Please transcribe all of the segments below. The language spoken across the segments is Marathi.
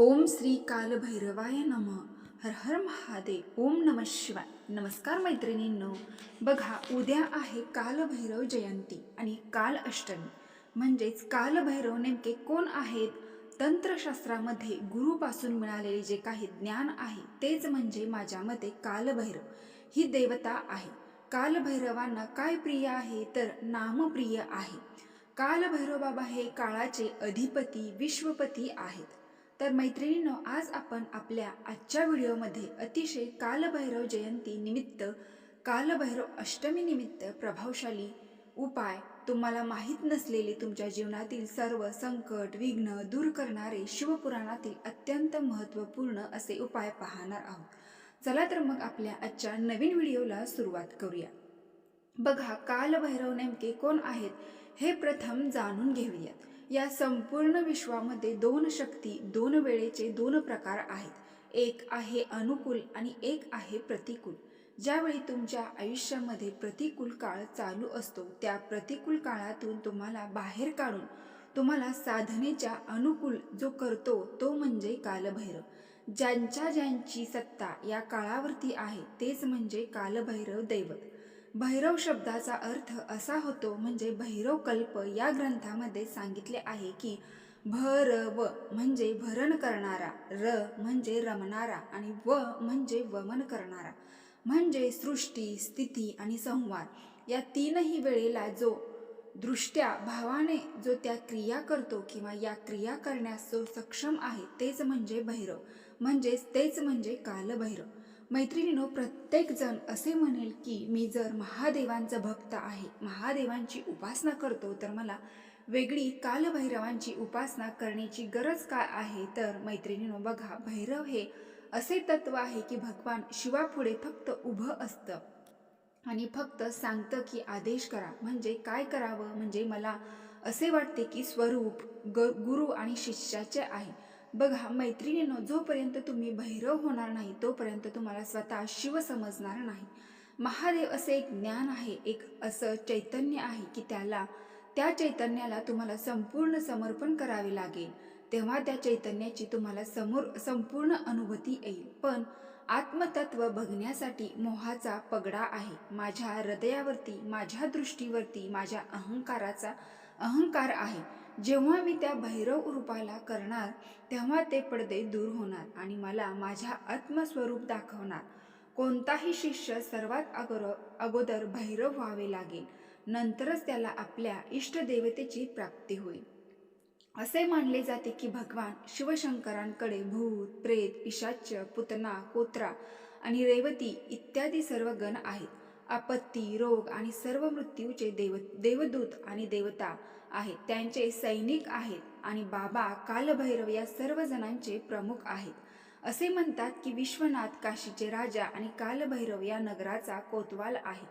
ओम श्री कालभैरवाय नम. हर हर महादेव. ओम नम शिवाय. नमस्कार मैत्रिणींनो. बघा उद्या आहे कालभैरव जयंती आणि काल अष्टमी म्हणजेच कालभैरव नेमके कोण आहेत? तंत्रशास्त्रामध्ये गुरुपासून मिळालेले जे काही ज्ञान आहे तेच म्हणजे माझ्या मते कालभैरव. ही देवता आहे. कालभैरवांना काय प्रिय आहे? तर नामप्रिय आहे. कालभैरव बाबा हे काळाचे अधिपती विश्वपती आहेत. तर मैत्रिणींनो आज आपण आपल्या आजच्या व्हिडिओमध्ये अतिशय कालभैरव जयंती निमित्त कालभैरव अष्टमी निमित्त प्रभावशाली उपाय तुम्हाला माहीत नसलेले तुमच्या जीवनातील सर्व संकट विघ्न दूर करणारे शिवपुराणातील अत्यंत महत्त्वपूर्ण असे उपाय पाहणार आहोत. चला तर मग आपल्या आजच्या नवीन व्हिडिओला सुरुवात करूया. बघा कालभैरव नेमके कोण आहेत हे प्रथम जाणून घेऊयात. या संपूर्ण विश्वामध्ये दोन शक्ती दोन वेळेचे दोन प्रकार आहेत. एक आहे अनुकूल आणि एक आहे प्रतिकूल. ज्यावेळी तुमच्या आयुष्यामध्ये प्रतिकूल काळ चालू असतो त्या प्रतिकूल काळातून तुम्हाला बाहेर काढून तुम्हाला साधनेच्या अनुकूल जो करतो तो म्हणजे कालभैरव. ज्यांच्या ज्यांची सत्ता या काळावरती आहे तेच म्हणजे कालभैरव दैवत. भैरव शब्दाचा अर्थ असा होतो म्हणजे भैरव कल्प या ग्रंथामध्ये सांगितले आहे की भरव म्हणजे भरण करणारा र म्हणजे रमणारा आणि व म्हणजे वमन करणारा. म्हणजे सृष्टी स्थिती आणि संवाद. या तीनही वेळेला जो दृष्ट्या भावाने जो त्या क्रिया करतो किंवा या क्रिया करण्यास जो सक्षम आहे तेच म्हणजे भैरव. म्हणजेच तेच म्हणजे कालभैरव. मैत्रिणीनो प्रत्येक जण असे म्हणेल की मी जर महादेवांचं भक्त आहे महादेवांची उपासना करतो तर मला वेगळी कालभैरवांची उपासना करण्याची गरज काय आहे? तर मैत्रिणीनो बघा भैरव हे असे तत्व आहे की भगवान शिवापुढे फक्त उभं असतं आणि फक्त सांगतं की आदेश करा. म्हणजे काय करावं? म्हणजे मला असे वाटते की स्वरूप ग गुरु आणि शिष्याचे आहे. बघा मैत्रिणीनं जोपर्यंत तुम्ही भैरव होणार नाही तोपर्यंत तुम्हाला स्वतः शिव समजणार नाही. महादेव असे एक ज्ञान आहे एक असं चैतन्य आहे की त्याला त्या चैतन्याला तुम्हाला संपूर्ण समर्पण करावे लागेल. तेव्हा त्या चैतन्याची तुम्हाला समोर संपूर्ण अनुभूती येईल. पण आत्मतत्व बघण्यासाठी मोहाचा पगडा आहे. माझ्या हृदयावरती माझ्या दृष्टीवरती माझ्या अहंकाराचा अहंकार आहे. जेव्हा मी त्या भैरव रूपाला करणार तेव्हा ते पडदे दूर होणार आणि मला माझ्या आत्मस्वरूप दाखवणार. कोणताही शिष्य सर्वात अगोर अगोदर भैरव व्हावे लागेल नंतरच त्याला आपल्या इष्टदेवतेची प्राप्ती होईल. असे मानले जाते की भगवान शिवशंकरांकडे भूत प्रेत पिशाच्य पुतना कोत्रा आणि रेवती इत्यादी सर्व गण आहेत. आपत्ती रोग आणि सर्व मृत्यूचे देव देवदूत आणि देवता आहेत. त्यांचे सैनिक आहेत आणि बाबा कालभैरव या सर्व जणांचे प्रमुख आहेत. असे म्हणतात की विश्वनाथ काशीचे राजा आणि कालभैरव या नगराचा कोतवाल आहे.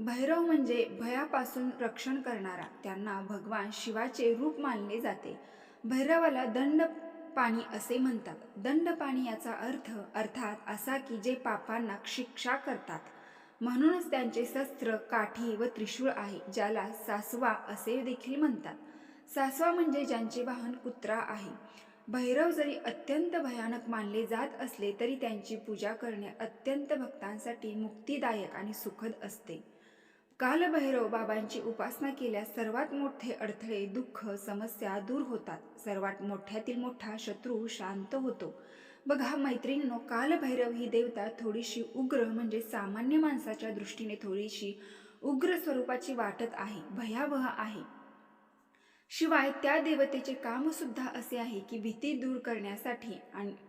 भैरव म्हणजे भयापासून रक्षण करणारा. त्यांना भगवान शिवाचे रूप मानले जाते. भैरवाला दंड पाणी असे म्हणतात. दंड पाणी याचा अर्थ अर्थात असा की जे पापांना शिक्षा करतात. म्हणूनच त्यांचे शस्त्र काठी व त्रिशूळ आहे ज्याला सासवा असे देखील म्हणतात. सासवा म्हणजे ज्यांचे वाहन कुत्रा आहे. भैरव जरी अत्यंत भयानक मानले जात असले तरी त्यांची पूजा करणे अत्यंत भक्तांसाठी मुक्तिदायक आणि सुखद असते. कालभैरव बाबांची उपासना केल्यास सर्वात मोठे अडथळे दुःख समस्या दूर होतात. सर्वात मोठ्यातील मोठा शत्रू शांत होतो. बघा मैत्रिणीनो कालभैरव ही देवता थोडीशी उग्र म्हणजे सामान्य माणसाच्या दृष्टीने थोडीशी उग्र स्वरूपाची वाटत आहे भयावह आहे. शिवाय त्या देवतेचे काम सुद्धा असे आहे की भीती दूर करण्यासाठी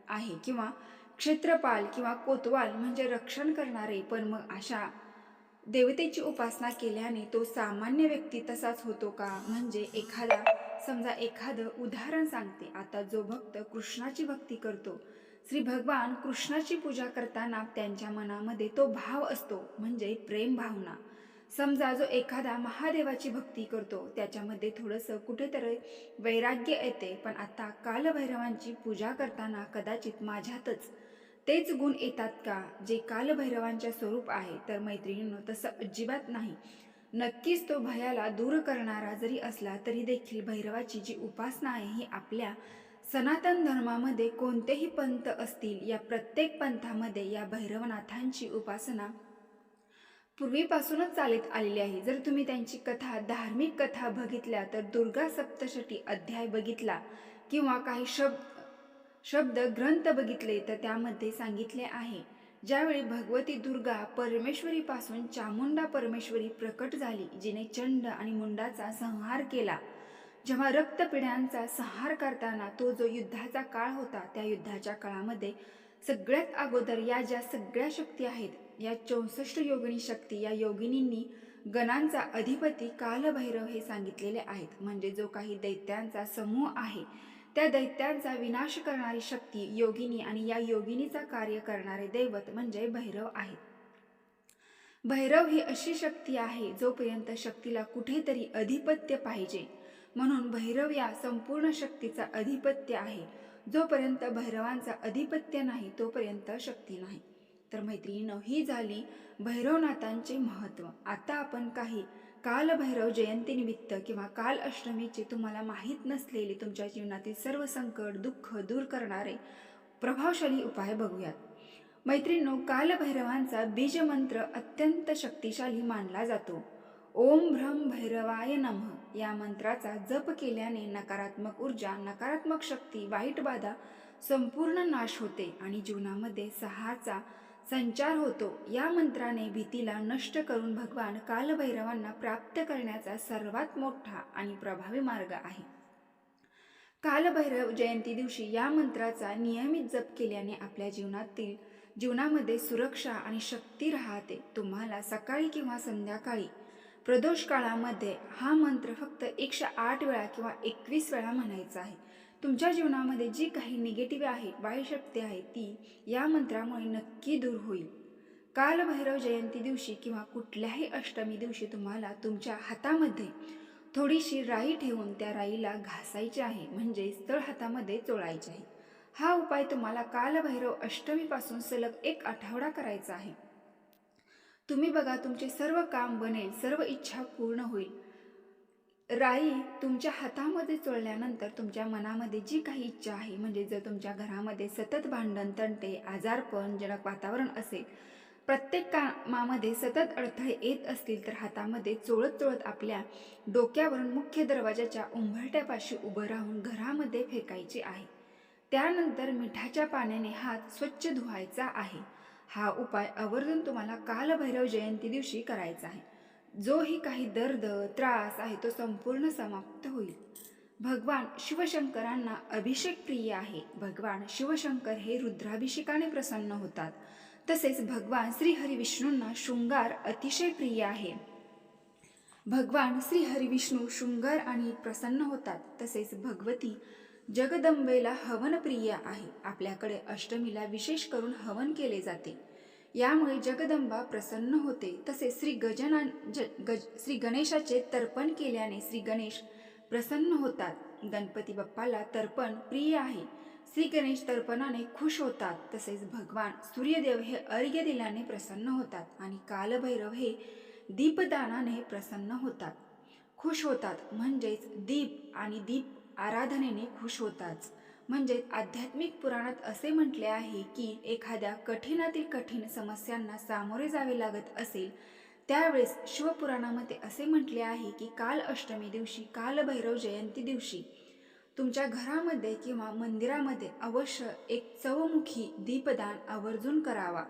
आहे किंवा क्षेत्रपाल किंवा कोतवाल म्हणजे रक्षण करणारे पण मग अशा देवतेची उपासना केल्याने तो सामान्य व्यक्ती तसाच होतो का? म्हणजे एखादा समजा एखादं उदाहरण सांगते. आता जो भक्त कृष्णाची भक्ती करतो श्री भगवान कृष्णाची पूजा करताना त्यांच्या मनामध्ये तो भाव असतो म्हणजे प्रेम भावना. समजा जो एखादा महादेवाची भक्ती करतो त्याच्यामध्ये थोडंसं कुठेतरी वैराग्य येते पण आता कालभैरवांची पूजा करताना कदाचित माझ्यातच तेच गुण येतात का? जे कालभैरवांच्या स्वरूप आहे तर मैत्रिणींनो तसं अजिबात नाही. नक्कीच तो भयाला दूर करणारा जरी असला तरी देखील भैरवाची जी उपासना आहे ही आपल्या सनातन धर्मामध्ये कोणतेही पंथ असतील या प्रत्येक पंथामध्ये या भैरवनाथांची उपासना पूर्वीपासूनच चालत आलेली आहे. जर तुम्ही त्यांची कथा धार्मिक कथा बघितल्या तर दुर्गा सप्तशती अध्याय बघितला किंवा काही शब्द शब्द ग्रंथ बघितले तर त्यामध्ये सांगितले आहे. ज्यावेळी भगवती दुर्गा परमेश्वरीपासून चामुंडा परमेश्वरी प्रकट झाली जिने चंड आणि मुंडाचा संहार केला जेव्हा रक्तपिढ्यांचा संहार करताना तो जो युद्धाचा काळ होता त्या युद्धाच्या काळामध्ये सगळ्यात अगोदर या ज्या सगळ्या शक्ती आहेत या चौसष्ट योगिनी शक्ती या योगिनींनी गणांचा अधिपती कालभैरव हे सांगितलेले आहेत. म्हणजे जो काही दैत्यांचा समूह आहे त्या दैत्यांचा विनाश करणारी शक्ती योगिनी आणि या योगिनीचा कार्य करणारे दैवत म्हणजे भैरव आहेत. भैरव ही अशी शक्ती आहे जोपर्यंत शक्तीला कुठेतरी अधिपत्य पाहिजे. म्हणून भैरव या संपूर्ण शक्तीचा अधिपत्य आहे. जोपर्यंत भैरवांचा अधिपत्य नाही तोपर्यंत शक्ती नाही. तर मैत्रिणीनं ही झाली भैरवनाथांचे महत्त्व आता आपण काही कालभैरव जयंतीनिमित्त किंवा काल अष्टमीचे तुम्हाला माहीत नसलेले तुमच्या जीवनातील सर्व संकट दुःख दूर करणारे प्रभावशाली उपाय बघूयात. मैत्रिणो कालभैरवांचा बीजमंत्र अत्यंत शक्तिशाली मानला जातो. ओम भ्रम भैरवाय नमः. या मंत्राचा जप केल्याने नकारात्मक ऊर्जा नकारात्मक शक्ती वाईट बाधा संपूर्ण नाश होते आणि जीवनामध्ये सहाचा संचार होतो. या मंत्राने भीतीला नष्ट करून भगवान कालभैरवांना प्राप्त करण्याचा सर्वात मोठा आणि प्रभावी मार्ग आहे. कालभैरव जयंती दिवशी या मंत्राचा नियमित जप केल्याने आपल्या जीवनातील जीवनामध्ये सुरक्षा आणि शक्ती राहते. तुम्हाला सकाळी किंवा संध्याकाळी प्रदोष काळामध्ये हा मंत्र फक्त एकशे आठ वेळा किंवा एकवीस वेळा म्हणायचा आहे. तुमच्या जीवनामध्ये जी काही निगेटिव्ह आहे वाईट शक्ती आहे ती या मंत्रामुळे नक्की दूर होईल. कालभैरव जयंती दिवशी किंवा कुठल्याही अष्टमी दिवशी तुम्हाला तुमच्या हातामध्ये थोडीशी राई ठेवून त्या राईला घासायची आहे म्हणजे स्थळ हातामध्ये चोळायची आहे. हा उपाय तुम्हाला कालभैरव अष्टमीपासून सलग एक आठवडा करायचा आहे. तुम्ही बघा तुमचे सर्व काम बनेल सर्व इच्छा पूर्ण होईल. राई तुमच्या हातामध्ये चोळल्यानंतर तुमच्या मनामध्ये जी काही इच्छा आहे म्हणजे जर तुमच्या घरामध्ये सतत भांडण तंटे आजारपण जनक वातावरण असेल प्रत्येक कामामध्ये सतत अडथळे येत असतील तर हातामध्ये चोळत चोळत आपल्या डोक्यावरून मुख्य दरवाजाच्या उंबरट्यापाशी उभं राहून घरामध्ये फेकायचे आहे. त्यानंतर मिठाच्या पाण्याने हात स्वच्छ धुवायचा आहे. हा उपाय आवर्जून तुम्हाला कालभैरव जयंती दिवशी करायचा आहे. जोही काही दर्द त्रास आहे तो संपूर्ण समाप्त होईल. भगवान शिवशंकरांना अभिषेक प्रिय आहे. भगवान शिवशंकर हे रुद्राभिषेकाने प्रसन्न होतात. तसेच भगवान श्रीहरिविष्णूंना शृंगार अतिशय प्रिय आहे. भगवान श्री हरिविष्णू शृंगार आणि प्रसन्न होतात. तसेच भगवती जगदंबेला हवन प्रिय आहे. आपल्याकडे अष्टमीला विशेष करून हवन केले जाते. यामुळे जगदंबा प्रसन्न होते. तसेच श्री गजना ज गज श्री गणेशाचे तर्पण केल्याने श्री गणेश प्रसन्न होतात. गणपती बाप्पाला तर्पण प्रिय आहे. श्री गणेश तर्पणाने खुश होतात. तसेच भगवान सूर्यदेव हे अर्घ्य दिल्याने प्रसन्न होतात आणि कालभैरव हे दीपदानाने प्रसन्न होतात. खुश होतात म्हणजेच दीप आणि दीप आराधनेने खुश होतात. म्हणजे आध्यात्मिक पुराणात असे म्हटले आहे की एखाद्या कठीणातील कठीण समस्यांना सामोरे जावे लागत असेल त्यावेळेस शिवपुराणामध्ये असे म्हटले आहे की काल अष्टमी दिवशी कालभैरव जयंती दिवशी तुमच्या घरामध्ये किंवा मंदिरामध्ये अवश्य एक चवमुखी दीपदान आवर्जून करावा.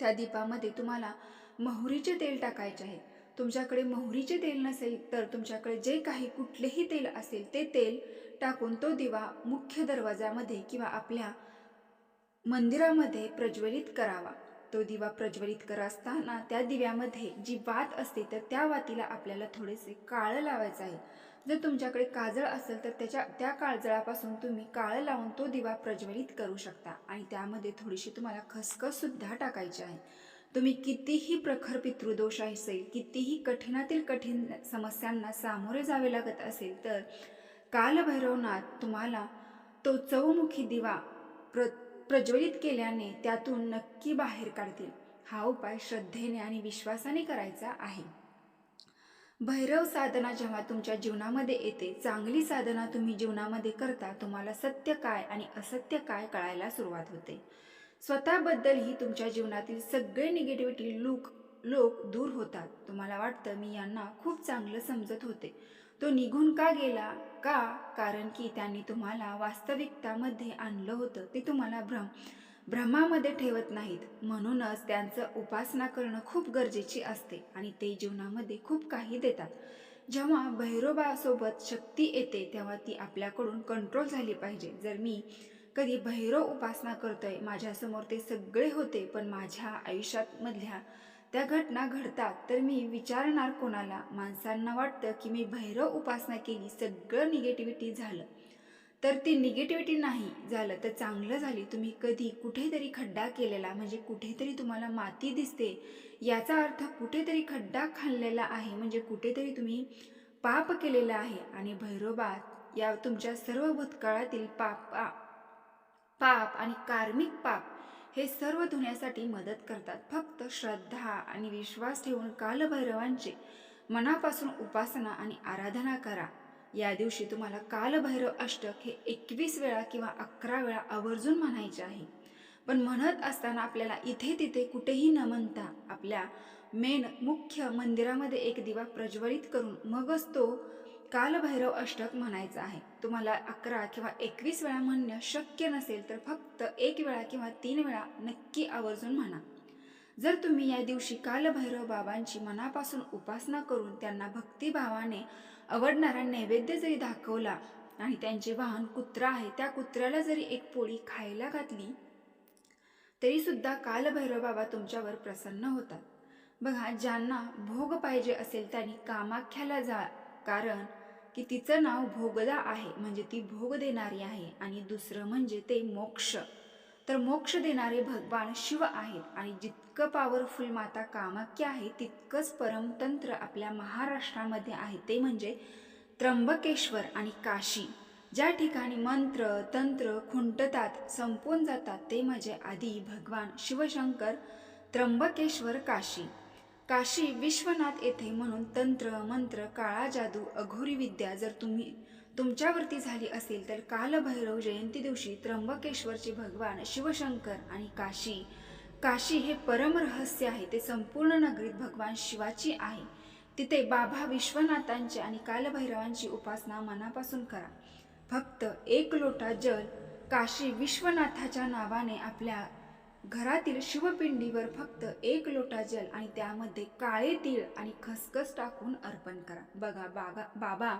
त्या दीपामध्ये तुम्हाला मोहरीचे तेल टाकायचे आहे. तुमच्याकडे मोहरीचे तेल नसेल तर तुमच्याकडे जे काही कुठलेही तेल असेल ते तेल टाकून तो दिवा मुख्य दरवाजामध्ये किंवा आपल्या मंदिरामध्ये प्रज्वलित करावा. तो दिवा प्रज्वलित करत असताना त्या दिव्यामध्ये जी वात असते तर त्या वातीला आपल्याला थोडेसे काळं लावायचं आहे. जर तुमच्याकडे काजळ असेल तर त्याच्या त्या काळजळापासून तुम्ही काळं लावून तो दिवा प्रज्वलित करू शकता आणि त्यामध्ये थोडीशी तुम्हाला खसखससुद्धा टाकायची आहे. तुम्ही कितीही प्रखर पितृदोष असेल कितीही कठीणातील कठीण समस्यांना सामोरे जावे लागत असेल तर कालभैरवनाथ तुम्हाला तो चौमुखी दिवा प्र प्रज्वलित केल्याने त्यातून नक्की बाहेर काढतील. हा उपाय श्रद्धेने आणि विश्वासाने करायचा आहे. भैरव साधना जेव्हा तुमच्या जीवनामध्ये येते चांगली साधना तुम्ही जीवनामध्ये करता तुम्हाला सत्य काय आणि असत्य काय कळायला सुरुवात होते. स्वतःबद्दलही तुमच्या जीवनातील सगळे निगेटिव्हिटी लूक लोक दूर होतात. तुम्हाला वाटतं मी यांना खूप चांगलं समजत होते. तो निघून का गेला? का? कारण की त्यांनी तुम्हाला वास्तविकतामध्ये आणलं होतं. ते तुम्हाला भ्रम भ्रमामध्ये ठेवत नाहीत. म्हणूनच त्यांचं उपासना करणं खूप गरजेची असते आणि ते जीवनामध्ये खूप काही देतात. जेव्हा भैरोबासोबत शक्ती येते तेव्हा ती आपल्याकडून कंट्रोल झाली पाहिजे. जर मी कधी भैरव उपासना करतोय माझ्यासमोर ते सगळे होते पण माझ्या आयुष्यात मधल्या त्या घटना घडतात तर मी विचारणार कोणाला? माणसांना वाटतं की मी भैरव उपासना केली सगळं निगेटिव्हिटी झालं. तर ती निगेटिव्हिटी नाही झालं तर चांगलं झाली. तुम्ही कधी कुठेतरी खड्डा केलेला म्हणजे कुठेतरी तुम्हाला माती दिसते याचा अर्थ कुठेतरी खड्डा खाल्लेला आहे म्हणजे कुठेतरी तुम्ही पाप केलेलं आहे. आणि भैरोबा या तुमच्या सर्व भूतकाळातील पाप पाप आणि कार्मिक पाप हे सर्व धुण्यासाठी मदत करतात. फक्त श्रद्धा आणि विश्वास ठेवून कालभैरवांचे मनापासून उपासना आणि आराधना करा. या दिवशी तुम्हाला कालभैरव अष्टक हे एकवीस वेळा किंवा अकरा वेळा आवर्जून म्हणायचे आहे. पण म्हणत असताना आपल्याला इथे तिथे कुठेही न म्हणता आपल्या मेन मुख्य मंदिरामध्ये एक दिवा प्रज्वलित करून मगच तो कालभैरव अष्टक म्हणायचं आहे. तुम्हाला अकरा किंवा एकवीस वेळा म्हणणं शक्य नसेल तर फक्त एक वेळा किंवा तीन वेळा नक्की आवर्जून म्हणा. जर तुम्ही या दिवशी कालभैरव बाबांची मनापासून उपासना करून त्यांना भक्तिभावाने आवडणारा नैवेद्य जरी दाखवला आणि त्यांचे वाहन कुत्रा आहे त्या कुत्र्याला जरी एक पोळी खायला घातली तरी सुद्धा कालभैरव बाबा तुमच्यावर प्रसन्न होतात. बघा ज्यांना भोग पाहिजे असेल त्यांनी कामाख्याला जा कारण की तिचं नाव भोगदा आहे म्हणजे ती भोग देणारी आहे. आणि दुसरं म्हणजे ते मोक्ष. तर मोक्ष देणारे भगवान शिव आहेत आणि जितकं पॉवरफुल माता कामाख्या आहे तितकंच परमतंत्र आपल्या महाराष्ट्रामध्ये आहे. ते म्हणजे त्र्यंबकेश्वर आणि काशी. ज्या ठिकाणी मंत्र तंत्र खुंटतात संपून जातात ते म्हणजे आधी भगवान शिवशंकर त्र्यंबकेश्वर काशी. काशी विश्वनाथ येथे म्हणून तंत्र मंत्र काळा जादू अघोरी विद्या जर तुम्ही तुमच्यावरती झाली असेल तर कालभैरव जयंती दिवशी त्र्यंबकेश्वरचे भगवान शिवशंकर आणि काशी काशी हे परमरहस्य आहे ते संपूर्ण नगरीत भगवान शिवाची आहे. तिथे बाबा विश्वनाथांची आणि कालभैरवांची उपासना मनापासून करा. फक्त एक लोटा जल काशी विश्वनाथाच्या नावाने आपल्या घरातील शिवपिंडीवर फक्त एक लोटा जल आणि त्यामध्ये काळे तीळ आणि खसखस टाकून अर्पण करा. बघा बागा बाबा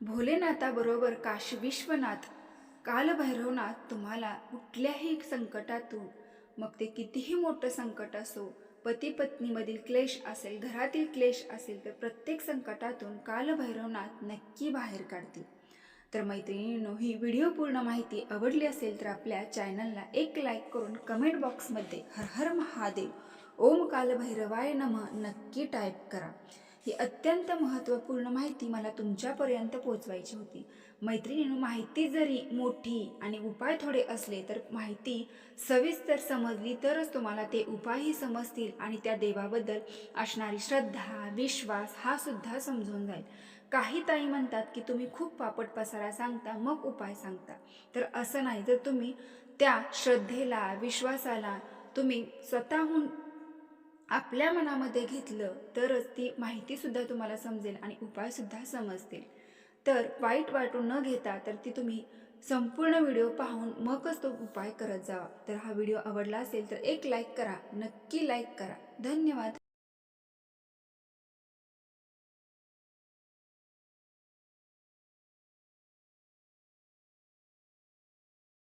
भोलेनाथाबरोबर काशी विश्वनाथ कालभैरवनाथ तुम्हाला कुठल्याही संकटातून मग ते कितीही मोठं संकट असो पती पत्नीमधील क्लेश असेल घरातील क्लेश असेल तर प्रत्येक संकटातून कालभैरवनाथ नक्की बाहेर काढतील. तर मैत्रिणींनो ही व्हिडिओ पूर्ण माहिती आवडली असेल तर आपल्या चॅनलला एक लाईक करून कमेंट बॉक्समध्ये हर हर महादेव ओम कालभैरवाय नम नक्की टाईप करा. ही अत्यंत महत्त्वपूर्ण माहिती मला तुमच्यापर्यंत पोहोचवायची होती. मैत्रिणीनं माहिती जरी मोठी आणि उपाय थोडे असले तर माहिती सविस्तर समजली तरच तुम्हाला ते उपायही समजतील आणि त्या देवाबद्दल असणारी श्रद्धा विश्वास हा सुद्धा समजून जाईल. काही ताई म्हणतात की तुम्ही खूप पापट पसारा सांगता मग उपाय सांगता. तर असं नाही जर तुम्ही त्या श्रद्धेला विश्वासाला तुम्ही स्वतःहून आपल्या मनामध्ये घेतलं तरच ती माहितीसुद्धा तुम्हाला समजेल आणि उपायसुद्धा समजतील. तर वाईट वाटून न घेता तर ती तुम्ही संपूर्ण व्हिडिओ पाहून मगच तो उपाय करत जावा. तर हा व्हिडिओ आवडला असेल तर एक लाईक करा नक्की लाईक करा. धन्यवाद.